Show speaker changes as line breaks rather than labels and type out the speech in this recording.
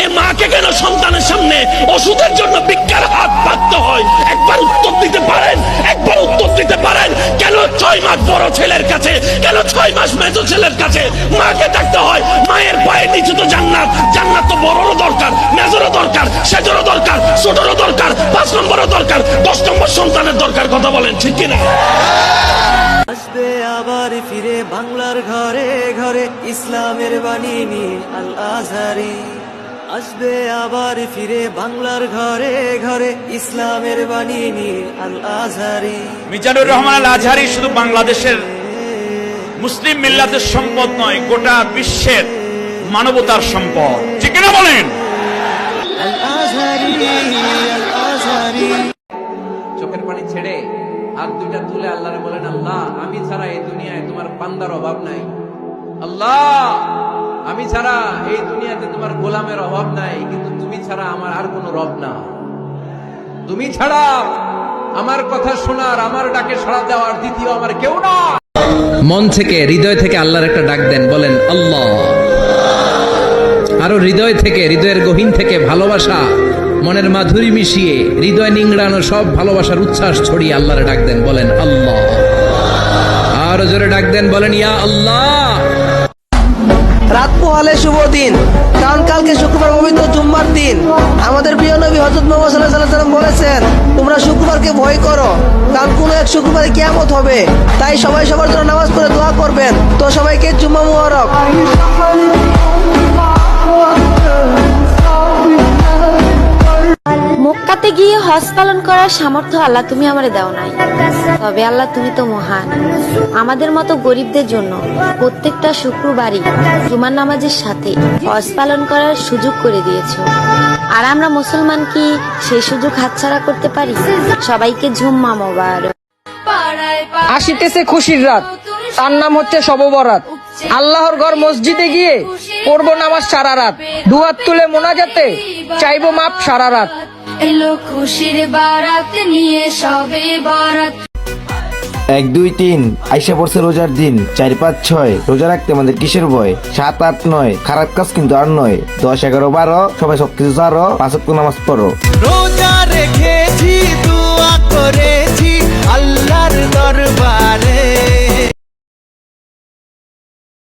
এ মাকে কেন সন্তানের সামনে ওষুধের জন্য ভিক্ষার হাত পাততে হয়? একবার উত্তর দিতে পারেন? একবার উত্তর দিতে পারেন? কেন ছয় মাস বড় ছেলের কাছে, কেন ছয় মাস মেজো ছেলের কাছে মাকে ডাকতে হয়? মায়ের পায়ের নিচে তো জান্নাত। জান্নাত তো বড়রও দরকার, মেজরও দরকার, সেজরও দরকার, ছোটরও দরকার, পাঁচ নম্বরও দরকার, দশ নম্বর সন্তানের দরকার, কথা বলেন, ঠিক কিনা
আসবে আবার ফিরে বাংলার ঘরে ঘরে, ইসলামের বাণী নিয়ে আল আজহারি আসবে আবার ফিরে বাংলার ঘরে ঘরে ইসলামের বাণী নিয়ে আল আজহারি
মিজানুর রহমান আল আজহারি শুধু বাংলাদেশের মুসলিম মিল্লাতের সম্পদ নয় গোটা বিশ্বের মানবতার সম্পদ। ঠিক কিনা বলেন?
চোখের পানি ছেড়ে হাত দুইটা তুলে আল্লাহরে বলেন আল্লাহ আমি ছাড়া এই দুনিয়ায় তোমার বান্দার অভাব নাই। আল্লাহ আমি ছাড়া এই দুনিয়াতে তোমার গোলামের অভাব নাই, কিন্তু তুমি ছাড়া আমার আর কোনো রব না। তুমি ছাড়া আমার কথা শোনার, আমার ডাকে সাড়া দেওয়ার দ্বিতীয় আমার কেউ না।
মন থেকে, হৃদয় থেকে আল্লাহর একটা ডাক দেন, বলেন, আল্লাহ। আরও হৃদয় থেকে, হৃদয়ের গহীন থেকে ভালোবাসা, মনের মাধুরী মিশিয়ে, হৃদয় নিংড়ানো সব ভালোবাসার উচ্ছ্বাস ছড়িয়ে আল্লাহর ডাক দেন, বলেন, আল্লাহ। আরও জোরে ডাক দেন, বলেন, ইয়া আল্লাহ।
রাত পোহালে শুভ দিন। কারণ কালকে শুক্রবার পবিত্র জুম্মার দিন। আমাদের প্রিয় নবী হজরত মোহাম্মদ সাল্লাহ সাল্লাম বলেছেন, তোমরা শুক্রবারকে ভয় করো। কারণ কোনো এক শুক্রবারে কেমত হবে। তাই সবাই সবার জন্য নামাজ পড়ে দোয়া করবেন। তো সবাইকে জুম্মা মুবারক।
মক্কাতে গিয়ে হজ পালন করার সামর্থ্য আল্লাহ তুমি আমারে দাও নাই। তবে আল্লাহ তুমি তো মহান। আমাদের মতো গরিবদের জন্য প্রত্যেকটা শুক্রবারই জুমার নামাজের সাথে হজ পালন করার সুযোগ করে দিয়েছ। আর আমরা মুসলমান কি সেই সুযোগ হাতছাড়া করতে পারি? সবাইকে ঝুম্মা মোবারক।
আসিতেছে খুশির রাত। তার নাম হচ্ছে শব বরাত আল্লাহর ঘর মসজিদে গিয়ে পড়ব নামাজ সারা রাত। দুহাত তুলে মোনাজাতে চাইব মাপ সারা রাত।
এলো খুশির বারাত নিয়ে সবে বারাত।
এক দুই তিন আইসা পড়ছে রোজার দিন চার পাঁচ ছয় রোজা রাখতে আমাদের কিসের ভয়? সাত আট নয় খারাপ কাজ কিন্তু আর নয়। দশ এগারো বারো সবাই সবকিছু ছাড়ো পাঁচ নামাজ পড়ো।
রোজা রেখেছি দোয়া করেছি আল্লাহর